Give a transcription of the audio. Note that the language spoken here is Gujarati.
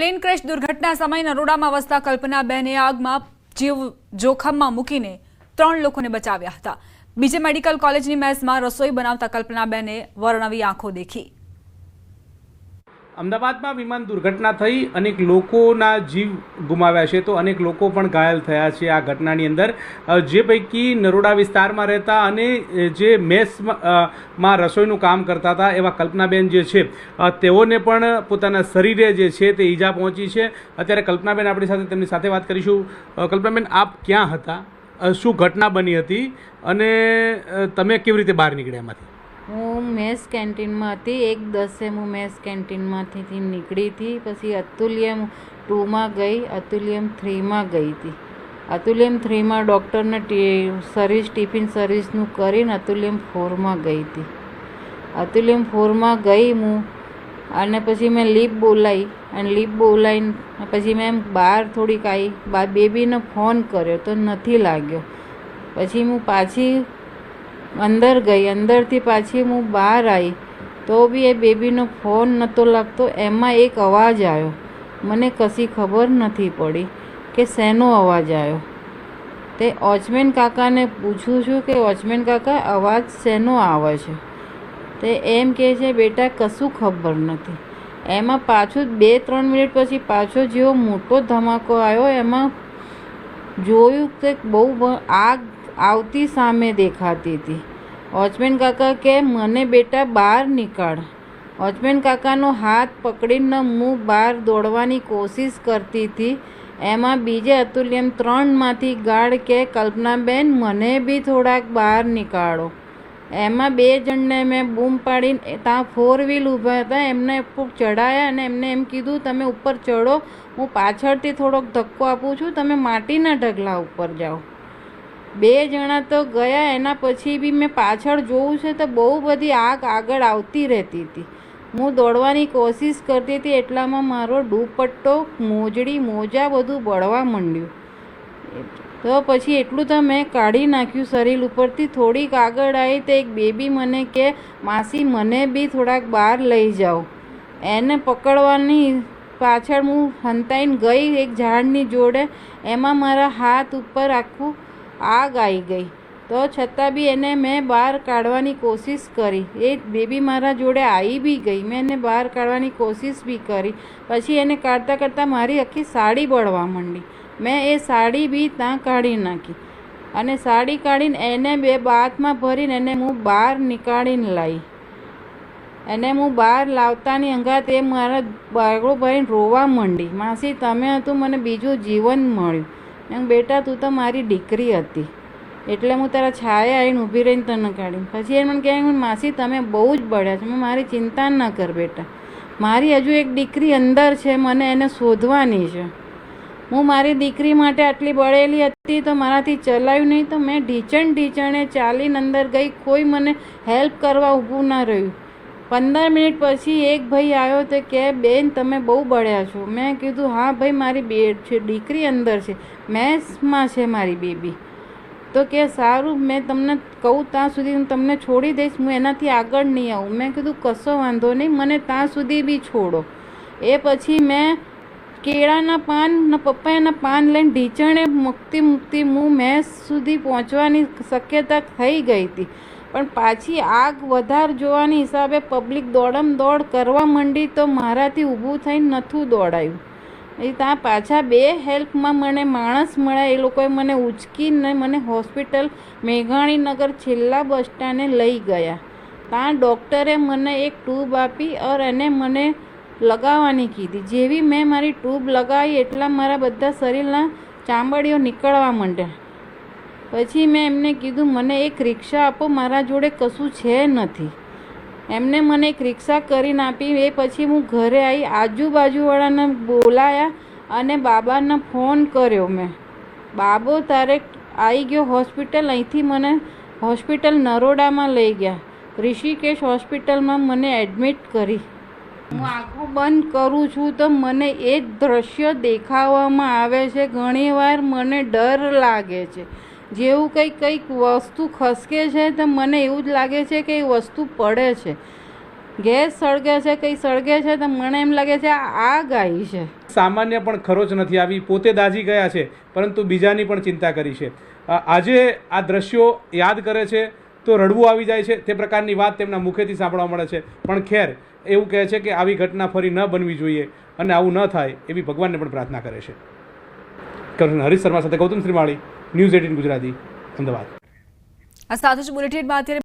પ્લેન ક્રેશ દુર્ઘટના સમયે નરોડામાં વસતા કલ્પનાબેને આગમાં જીવ જોખમમાં મૂકીને ત્રણ લોકોને બચાવ્યા હતા. બીજે મેડિકલ કોલેજની મેસમાં રસોઈ બનાવતા કલ્પનાબેને વર્ણવી આંખો દેખી. અમદાવાદમાં વિમાન દુર્ઘટના થઈ, અનેક લોકોના જીવ ગુમાવ્યા છે. તો અનેક લોકો પણ ઘાયલ થયા છે આ ઘટનાની અંદર. જે પૈકી નરોડા વિસ્તારમાં રહેતા અને જે મેસમાં રસોઈનું કામ કરતા હતા, એવા કલ્પનાબેન જે છે તેઓને પણ પોતાના શરીરે જે છે તે ઈજા પહોંચી છે. અત્યારે કલ્પનાબેન આપણી સાથે તેમની સાથે વાત કરીશું. કલ્પનાબેન, આપ ક્યાં હતા? શું ઘટના બની હતી? અને તમે કેવી રીતે બહાર નીકળ્યા એમાંથી? હું મેસ કેન્ટીનમાં હતી, એક દસે હું મેસ કેન્ટીનમાંથી નીકળી હતી પછી અતુલ્યમ ટુમાં ગઈ, અતુલ્યમ થ્રીમાં ગઈ હતી અતુલ્યમ થ્રીમાં ડૉક્ટરને સર્વિસ, ટિફિન સર્વિસનું કરીને અતુલ્યમ ફોરમાં ગઈ હતી અતુલ્યમ ફોરમાં ગઈ હું, અને પછી મેં લીપ બોલાવી અને લીપ બોલાવીને પછી મેં બહાર થોડીક આવી બા, બેબીને ફોન કર્યો તો નથી લાગ્યો. પછી હું પાછી અંદર ગઈ, અંદરથી પાછી હું બહાર આવી. તો બી એ બેબીનો ફોન નહોતો લાગતો, એમાં એક અવાજ આવ્યો. મને કશી ખબર નથી પડી કે શેનો અવાજ આવ્યો. તે વોચમેન કાકાને પૂછું છું કે વોચમેન કાકા, અવાજ શેનો આવે છે? તે એમ કહે છે, બેટા, કશું ખબર નથી. એમાં પાછું બે, ત્રણ મિનિટ પછી પાછો જેવો મોટો ધમાકો આવ્યો, એમાં જોયું કે બહુ આગ આવતી સામે દેખાતી હતી. વોચમેન કાકા કે, મને બેટા બહાર નીકાળ. વોચમેન કાકાનો હાથ પકડીને હું બહાર દોડવાની કોશિશ કરતી હતી. એમાં બીજે અતુલ્યમ ત્રણમાંથી ગાર્ડ કે, કલ્પનાબેન, મને બી થોડાક બહાર નીકાળો. એમાં બે જણને મેં બૂમ પાડીને ત્યાં ફોર વ્હીલ ઊભા હતા. એમને ઉપર ચડાયા અને એમને એમ કીધું, તમે ઉપર ચડો હું પાછળથી થોડોક ધક્કો આપું છું. તમે માટીના ઢગલા ઉપર જાઓ. બે જણા તો ગયા, એના પછી બી મેં પાછળ જોવું છે તો બહુ બધી આગ આગળ આવતી રહેતી હતી. હું દોડવાની કોશિશ કરતી હતી, એટલામાં મારો દુપટ્ટો, મોજડી, મોજા બધું બળવા માંડ્યું. તો પછી એટલું તો મેં કાઢી નાખ્યું શરીર ઉપરથી. થોડીક આગળ આવી તો એક બેબી મને કે, માસી, મને બી થોડાક બહાર લઈ જાઓ. એને પકડવાની પાછળ હું હંતાઈને ગઈ એક ઝાડની જોડે. એમાં મારા હાથ ઉપર આખું આગ આવી ગઈ. તો છતાં બી એને મેં બહાર કાઢવાની કોશિશ કરી. એ બેબી મારા જોડે આવી બી ગઈ. મેં એને બહાર કાઢવાની કોશિશ બી કરી. પછી એને કાઢતાં કાઢતાં મારી આખી સાડી બળવા માંડી. મેં એ સાડી બી ત્યાં કાઢી નાખી. અને સાડી કાઢીને એને બે બાથમાં ભરીને એને હું બહાર નીકાળીને લાવી એને હું બહાર લાવતાની અંગાત એ મારા બાગડો ભરીને રોવા માંડી. માસી, તમે હતું, મને બીજું જીવન મળ્યું. મેં કીધું, બેટા તું તો મારી દીકરી હતી. એટલે હું તારા છાયા આવીને ઊભી રહીને તને કાઢી પછી એ મને કહે માસી તમે બહુ જ બળ્યા છો. મેં મારી ચિંતા ન કર બેટા. મારી હજુ એક દીકરી અંદર છે મને એને શોધવાની છે. હું મારી દીકરી માટે આટલી બળેલી હતી તો મારાથી ચલાવ્યું નહીં તો મેં ઢીચણ ઢીચણે ચાલીને અંદર ગઈ. કોઈ મને હેલ્પ કરવા ઊભું ના રહ્યું. પંદર મિનિટ પછી એક ભાઈ આવ્યો તો કે બેન, તમે બહુ બળ્યા છો. મેં કીધું, હા ભાઈ, મારી બે છે, દીકરી અંદર છે, મેસમાં છે મારી બેબી. તો કે, સારું, મેં તમને કહું ત્યાં સુધી હું તમને છોડી દઈશ, હું એનાથી આગળ નહીં આવું. મેં કીધું, કશો વાંધો નહીં, મને ત્યાં સુધી બી છોડો. એ પછી મેં કેળાના પાન, ને પપૈયાના પાન લઈને ઢીચણે મૂકતી મૂકતી હું મેસ સુધી પહોંચવાની શક્યતા થઈ ગઈ હતી. પણ પાછી આગ વધારે જોવાની હિસાબે પબ્લિક દોડમ દોડ કરવા માંડી તો મારાથી ઊભું થઈને નથું દોડાયું. એ ત્યાં પાછા બે હેલ્પમાં મને માણસ મળ્યા. એ લોકોએ મને ઉચકીને મને હોસ્પિટલ મેઘાણીનગર છેલ્લા બસ સ્ટેન્ડે લઈ ગયા. ત્યાં ડૉક્ટરે મને એક ટ્યુબ આપી ઓર એને મને લગાવવાની કીધી. જેવી મેં મારી ટ્યુબ લગાવી એટલા મારા બધા શરીરના ચામડીઓ નીકળવા માંડ્યા. પછી મેં એમને કીધું, મને એક રિક્ષા આપો, મારા જોડે કશું છે નથી. એમને મને એક રિક્ષા કરીને આપી. એ પછી હું ઘરે આવી આજુબાજુવાળાને બોલાયા અને બાબાને ફોન કર્યો મેં. બાબો, તારે આવી ગયો હોસ્પિટલ, અહીંથી મને હોસ્પિટલ નરોડામાં લઈ ગયા. ઋષિકેશ હોસ્પિટલમાં મને એડમિટ કરી. હું આંખો બંધ કરું છું તો મને એ જ દ્રશ્ય દેખાવામાં આવે છે. ઘણીવાર મને ડર લાગે છે. જેવું કંઈક કંઈક વસ્તુ ખસકે છે તો મને એવું જ લાગે છે કે એ વસ્તુ પડે છે. ગેસ સળગે છે, કંઈ સળગે છે તો મને એમ લાગે છે આ ગાય છે. સામાન્ય પણ ખરોચ નથી આવી, પોતે દાઝી ગયા છે, પરંતુ બીજાની પણ ચિંતા કરી છે. આજે આ દ્રશ્યો યાદ કરે છે. તો રડવું આવી જાય છે, તે પ્રકારની વાત તેમના મુખેથી સાંભળવા મળે છે. પણ ખેર, એવું કહે છે કે આવી ઘટના ફરી ન બનવી જોઈએ અને આવું ન થાય એવી ભગવાનને પણ પ્રાર્થના કરે છે. કૃષ્ણ હરીશ શર્મા સાથે ગૌતમ શ્રીમાળી, ન્યૂઝ એટીન ગુજરાતી, અમદાવાદ. આ સાથે જ બુલેટિનમાં અત્યારે